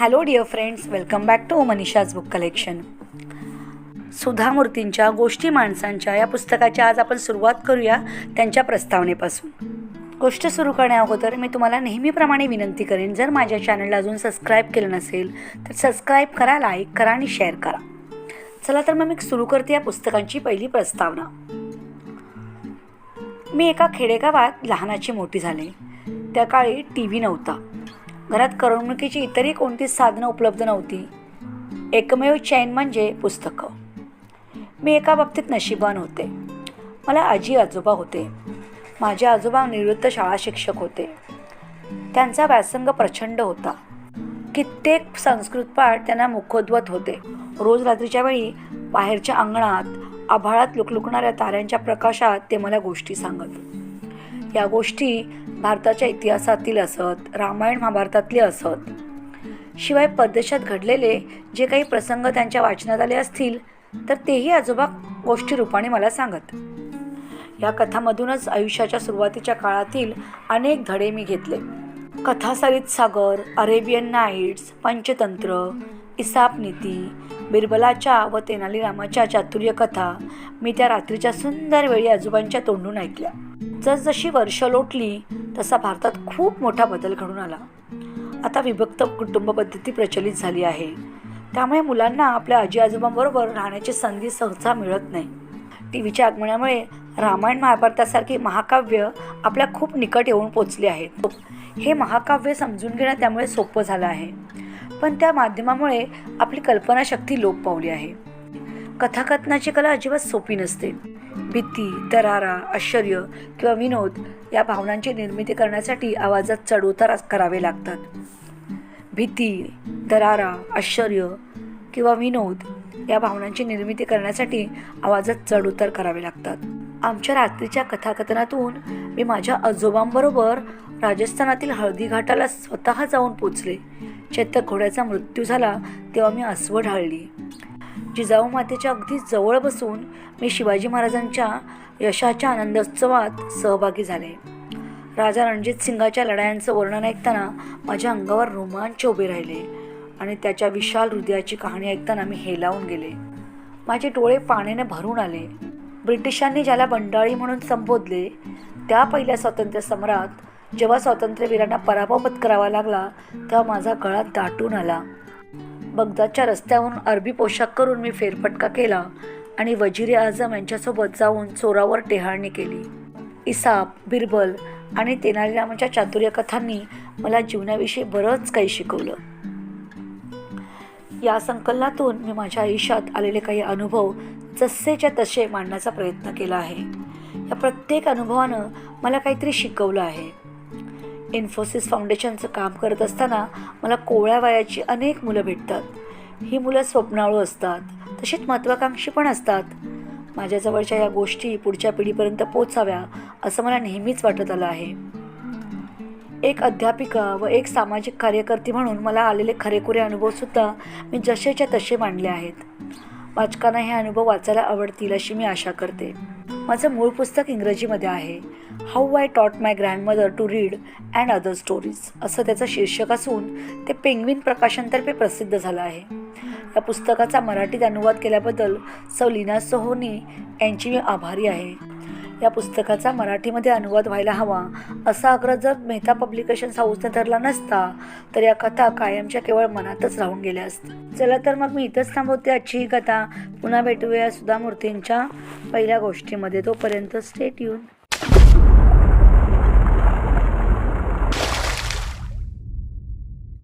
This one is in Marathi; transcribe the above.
Hello dear friends welcome back to Manisha's book collection Sudha मूर्तींच्या गोष्टी माणसांच्या या पुस्तकाची आज आपण सुरुवात करूया त्यांच्या प्रस्तावनेपासून. गोष्ट सुरू करण्याअगोदर मी तुम्हाला नेहमीप्रमाणे विनंती करेन जर माझ्या चॅनलला अजून सबस्क्राईब केलं नसेल तर सबस्क्राईब करा लाईक करा आणि शेअर करा. चला तर मग मी सुरू करते या पुस्तकांची पहिली प्रस्तावना. मी एका खेडेगावात लहानाची मोठी झाले. त्या काळी टी व्ही नव्हता. घरात करमणुकीची इतरही कोणतीच साधनं उपलब्ध नव्हती. एकमेव चैन म्हणजे पुस्तकं. मी एका बाबतीत नशिबान होते. मला आजी आजोबा होते. माझे आजोबा निवृत्त शाळा शिक्षक होते. त्यांचा व्यासंग प्रचंड होता. कित्येक संस्कृत पाठ त्यांना मुखोद्वत होते. रोज रात्रीच्या वेळी बाहेरच्या अंगणात आभाळात लुकलुकणाऱ्या ताऱ्यांच्या प्रकाशात ते मला गोष्टी सांगत. या गोष्टी भारताच्या इतिहासातील असत रामायण महाभारतातले असत. शिवाय परदेशात घडलेले जे काही प्रसंग त्यांच्या वाचनात आले असतील तर तेही आजोबा गोष्टी रूपाने मला सांगत. या कथामधूनच आयुष्याच्या सुरुवातीच्या काळातील अनेक धडे मी घेतले. Kathasarit Sagar Arabian Nights Panchatantra Aesop नीती बिरबलाच्या व तेनालीरामाच्या चातुर्य कथा मी त्या रात्रीच्या सुंदर वेळी आजोबांच्या तोंडून ऐकल्या. जसजशी वर्ष लोटली तसा भारतात खूप मोठा बदल घडून आला. आता विभक्त कुटुंब पद्धती प्रचलित झाली आहे. त्यामुळे मुलांना आपल्या आजी आजोबांबरोबर राहण्याची संधी सहसा मिळत नाही. टी व्हीच्या आगमनामुळे रामायण महाभारतासारखी महाकाव्य आपल्या खूप निकट येऊन पोचली आहेत हे महाकाव्य समजून घेणं त्यामुळे सोपं झालं आहे. पण त्या माध्यमामुळे आपली कल्पनाशक्ती लोप पावली आहे. कथाकथनाची कला अजिबात सोपी नसते. भीती दरारा आश्चर्य किंवा विनोद या भावनांची निर्मिती करण्यासाठी आवाजात चढउतार करावे लागतात. भीती दरारा आश्चर्य किंवा विनोद या भावनांची निर्मिती करण्यासाठी आवाजात चढउतार करावे लागतात. आमच्या रात्रीच्या कथाकथनातून मी माझ्या आजोबांबरोबर राजस्थानातील हळदी घाटाला स्वतः जाऊन पोचले. चेतक घोड्याचा मृत्यू झाला तेव्हा मी अस्व ढाळली जिजाऊ मातेच्या अगदी जवळ बसून मी शिवाजी महाराजांच्या यशाच्या आनंदोत्सवात सहभागी झाले. राजा रणजित सिंगाच्या लढायांचं वर्णन ऐकताना माझ्या अंगावर रोमांच उभे राहिले आणि त्याच्या विशाल हृदयाची कहाणी ऐकताना मी हेलावून गेले. माझे डोळे पाण्याने भरून आले. ब्रिटिशांनी ज्याला बंडाळी म्हणून संबोधले त्या पहिल्या स्वातंत्र्य सम्राट जेव्हा स्वातंत्र्यवीरांना पराभव पत्करावा लागला तेव्हा माझा गळा दाटून आला. बगदादच्या रस्त्यावरून अरबी पोशाख करून मी फेरफटका केला आणि वजिरी आझम यांच्यासोबत जाऊन चोरावर टेहाळणी केली. इसाप बिरबल आणि तेनालीरामाच्या चातुर्य कथांनी मला जीवनाविषयी बरंच काही शिकवलं. या संकलनातून मी माझ्या आयुष्यात आलेले काही अनुभव जसेच्या तसे मांडण्याचा प्रयत्न केला आहे. या प्रत्येक अनुभवानं मला काहीतरी शिकवलं आहे. इन्फोसिस फाउंडेशनचं काम करत असताना मला कोवळ्या वयाची अनेक मुलं भेटतात. ही मुलं स्वप्नाळू असतात तशीच महत्त्वाकांक्षी पण असतात. माझ्याजवळच्या या गोष्टी पुढच्या पिढीपर्यंत पोचाव्या असं मला नेहमीच वाटत आलं आहे. एक अध्यापिका व एक सामाजिक कार्यकर्ती म्हणून मला आलेले खरेखुरे अनुभवसुद्धा मी जसेच्या तसे मांडले आहेत. वाचकांना हे अनुभव वाचायला आवडतील अशी मी आशा करते. माझं मूळ पुस्तक इंग्रजीमध्ये आहे. How I taught my grandmother to read and other stories असं त्याचं शीर्षक असून ते पेंग्विन प्रकाशनतर्फे प्रसिद्ध झालं आहे. या पुस्तकाचा मराठीत अनुवाद केल्याबद्दल सौ लीना सोहोनी यांची मी आभारी आहे. या पुस्तकाचा मराठीमध्ये अनुवाद व्हायला हवा असा आग्रह जर मेहता पब्लिकेशन्स हाऊसने धरला नसता तर या कथा कायमच्या केवळ मनातच राहून गेल्या असत्या. चला तर मग मी इथंच थांबवते आजची ही कथा. पुन्हा भेटूया सुधा मूर्तींच्या पहिल्या गोष्टीमध्ये. तोपर्यंत स्टेट येऊन